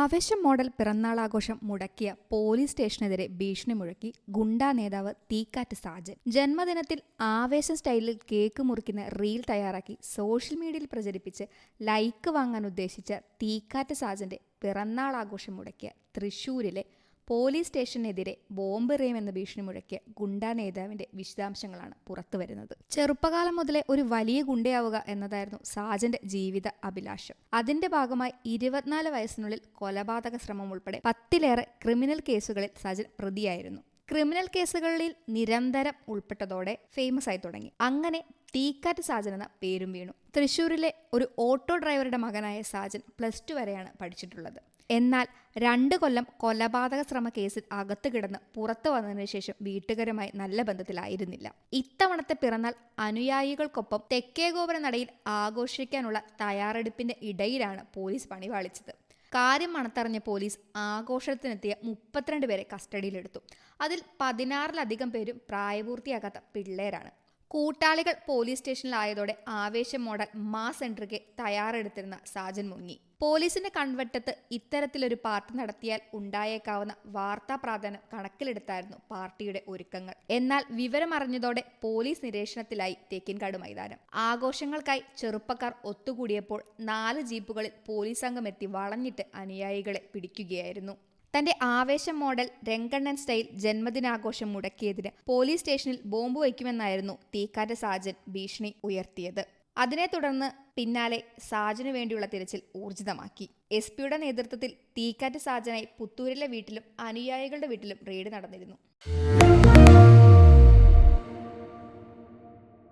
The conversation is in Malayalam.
ആവേശം മോഡൽ പിറന്നാളാഘോഷം മുടക്കിയ പോലീസ് സ്റ്റേഷനെതിരെ ഭീഷണി മുഴക്കി ഗുണ്ടാ നേതാവ് തീക്കാറ്റ് സാജൻ. ജന്മദിനത്തിൽ ആവേശം സ്റ്റൈലിൽ കേക്ക് മുറിക്കുന്ന റീൽ തയ്യാറാക്കി സോഷ്യൽ മീഡിയയിൽ പ്രചരിപ്പിച്ച് ലൈക്ക് വാങ്ങാൻ ഉദ്ദേശിച്ച തീക്കാറ്റ് സാജന്റെ പിറന്നാൾ ആഘോഷം മുടക്കിയ തൃശൂരിലെ പോലീസ് സ്റ്റേഷനെതിരെ ബോംബെറിയുമെന്ന ഭീഷണി മുഴക്കിയ ഗുണ്ടാ നേതാവിന്റെ വിശദാംശങ്ങളാണ് പുറത്തുവരുന്നത് ചെറുപ്പകാലം മുതലേ ഒരു വലിയ ഗുണ്ടയാവുക എന്നതായിരുന്നു സാജന്റെ ജീവിത അഭിലാഷം. അതിന്റെ ഭാഗമായി ഇരുപത്തിനാല് വയസ്സിനുള്ളിൽ കൊലപാതക ശ്രമം ഉൾപ്പെടെ പത്തിലേറെ ക്രിമിനൽ കേസുകളിൽ സാജൻ പ്രതിയായിരുന്നു. ക്രിമിനൽ കേസുകളിൽ നിരന്തരം ഉൾപ്പെട്ടതോടെ ഫേമസ് ആയി തുടങ്ങി. അങ്ങനെ തീക്കാറ്റ് സാജൻ എന്ന പേരും വീണു. തൃശ്ശൂരിലെ ഒരു ഓട്ടോ ഡ്രൈവറുടെ മകനായ സാജൻ പ്ലസ് ടു വരെയാണ് പഠിച്ചിട്ടുള്ളത്. എന്നാൽ രണ്ട് കൊല്ലം കൊലപാതക ശ്രമ കേസിൽ അകത്ത് കിടന്ന് പുറത്തു വന്നതിന് ശേഷം വീട്ടുകാരുമായി നല്ല ബന്ധത്തിലായിരുന്നില്ല. ഇത്തവണത്തെ പിറന്നാൾ അനുയായികൾക്കൊപ്പം തെക്കേ ഗോപുര നടയിൽ ആഘോഷിക്കാനുള്ള തയ്യാറെടുപ്പിന്റെ ഇടയിലാണ് പോലീസ് പണിവാളിച്ചത് കാര്യം മണത്തറിഞ്ഞ പോലീസ് ആഘോഷത്തിനെത്തിയ മുപ്പത്തിരണ്ട് പേരെ കസ്റ്റഡിയിലെടുത്തു. അതിൽ പതിനാറിലധികം പേരും പ്രായപൂർത്തിയാകാത്ത പിള്ളേരാണ്. കൂട്ടാളികൾ പോലീസ് സ്റ്റേഷനിലായതോടെ ആവേശം മോഡൽ മാസ് എൻട്രിക്ക് തയ്യാറെടുത്തിരുന്ന സാജൻ മുങ്ങി. പോലീസിന്റെ കൺവെട്ടത്ത് ഇത്തരത്തിലൊരു പാർട്ടി നടത്തിയാൽ ഉണ്ടായേക്കാവുന്ന വാർത്താ പ്രാധാന്യം കണക്കിലെടുത്തായിരുന്നു പാർട്ടിയുടെ ഒരുക്കങ്ങൾ. എന്നാൽ വിവരമറിഞ്ഞതോടെ പോലീസ് നിരീക്ഷണത്തിലായി തേക്കിൻകാട് മൈതാനം. ആഘോഷങ്ങൾക്കായി ചെറുപ്പക്കാർ ഒത്തുകൂടിയപ്പോൾ നാല് ജീപ്പുകളിൽ പോലീസ് സംഘം എത്തി വളഞ്ഞിട്ട് അനുയായികളെ പിടിക്കുകയായിരുന്നു. തന്റെ ആവേശം മോഡൽ രംഗണ്ണൻ സ്റ്റൈൽ ജന്മദിനാഘോഷം മുടക്കിയതിന് പോലീസ് സ്റ്റേഷനിൽ ബോംബ് വയ്ക്കുമെന്നായിരുന്നു തീക്കാറ്റ സാജൻ ഭീഷണി ഉയർത്തിയത്. അതിനെ തുടർന്ന് പിന്നാലെ സാജനു വേണ്ടിയുള്ള തിരച്ചിൽ ഊർജിതമാക്കി. എസ് പിയുടെ നേതൃത്വത്തിൽ തീക്കാറ്റ് സാജനായി പുത്തൂരിലെ വീട്ടിലും അനുയായികളുടെ വീട്ടിലും റെയ്ഡ് നടന്നിരുന്നു.